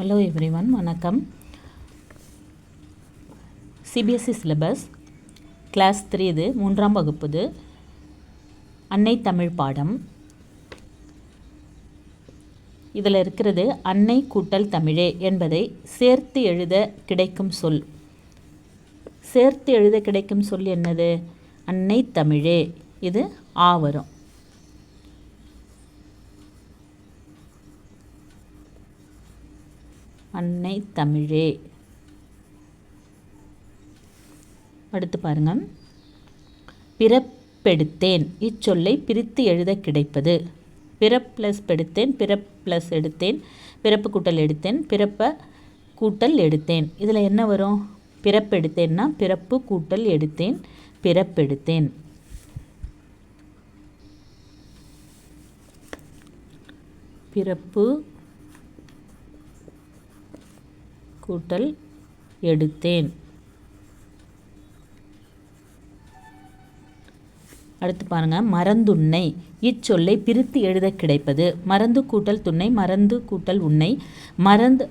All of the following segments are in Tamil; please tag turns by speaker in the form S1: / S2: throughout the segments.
S1: ஹலோ எவ்ரி ஒன் வணக்கம் சிபிஎஸ்சி சிலபஸ் கிளாஸ் த்ரீ இது மூன்றாம் வகுப்புது. அன்னை தமிழ் பாடம். இதில் இருக்கிறது அன்னை கூட்டல் தமிழே என்பதை சேர்த்து எழுத கிடைக்கும் சொல். சேர்த்து எழுத கிடைக்கும் சொல் என்னது? அன்னை தமிழே. இது ஆ வரும் அன்னை தமிழே. அடுத்து பாருங்கள் பிறப்பெடுத்தேன். இச்சொல்லை பிரித்து எழுத கிடைப்பது. பிறப் ப்ளஸ் பெடுத்தேன் பிறப் ப்ளஸ் எடுத்தேன் பிறப்பு கூட்டல் எடுத்தேன் பிறப்ப கூட்டல் எடுத்தேன். இதில் என்ன வரும்? பிறப்பெடுத்தேன்னா பிறப்பு கூட்டல் எடுத்தேன் பிறப்பெடுத்தேன். பிறப்பு கூட்டல் எடுத்தேன். அடுத்து பாருங்க மறந்துண்ணை. இச்சொல்லை பிரித்து எழுத கிடைப்பது. மறந்து கூட்டல் துண்ணை மறந்து கூட்டல் உன்னை. மறந்து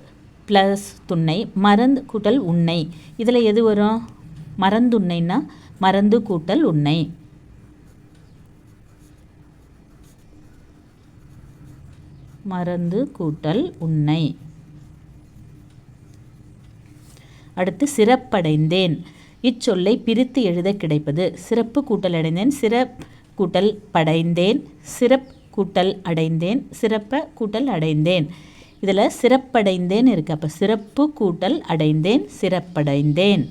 S1: ப்ளஸ் துண்ணை மறந்து கூட்டல் உன்னை. இதில் எது வரும்? மறந்துண்ணைன்னா மறந்து கூட்டல் உன்னை. மறந்து கூட்டல் உன்னை. அடுத்து சிறப்படைந்தேன். இச்சொல்லை பிரித்து எழுத கிடைப்பது. சிறப்பு கூட்டல் அடைந்தேன் சிறப் கூட்டல் படைந்தேன் சிறப் கூட்டல் அடைந்தேன் சிறப்ப கூட்டல் அடைந்தேன். இதில் சிறப்படைந்தேன் இருக்கு. அப்போ சிறப்பு கூட்டல் அடைந்தேன் சிறப்படைந்தேன்.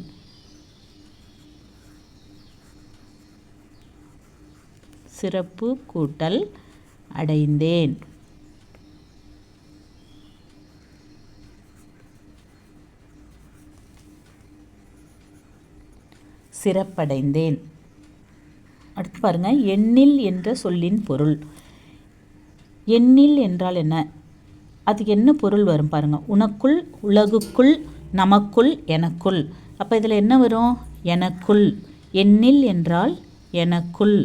S1: சிறப்பு கூட்டல் அடைந்தேன். சிறப்படைந்தேன். அடுத்து பாருங்கள் எண்ணில் என்ற சொல்லின் பொருள். எண்ணில் என்றால் என்ன? அதுக்கு என்ன பொருள் வரும் பாருங்கள் உனக்குள் உலகுக்குள் நமக்குள் எனக்குள் அப்போ இதில் என்ன வரும்? எனக்குள் எண்ணில் என்றால் எனக்குள்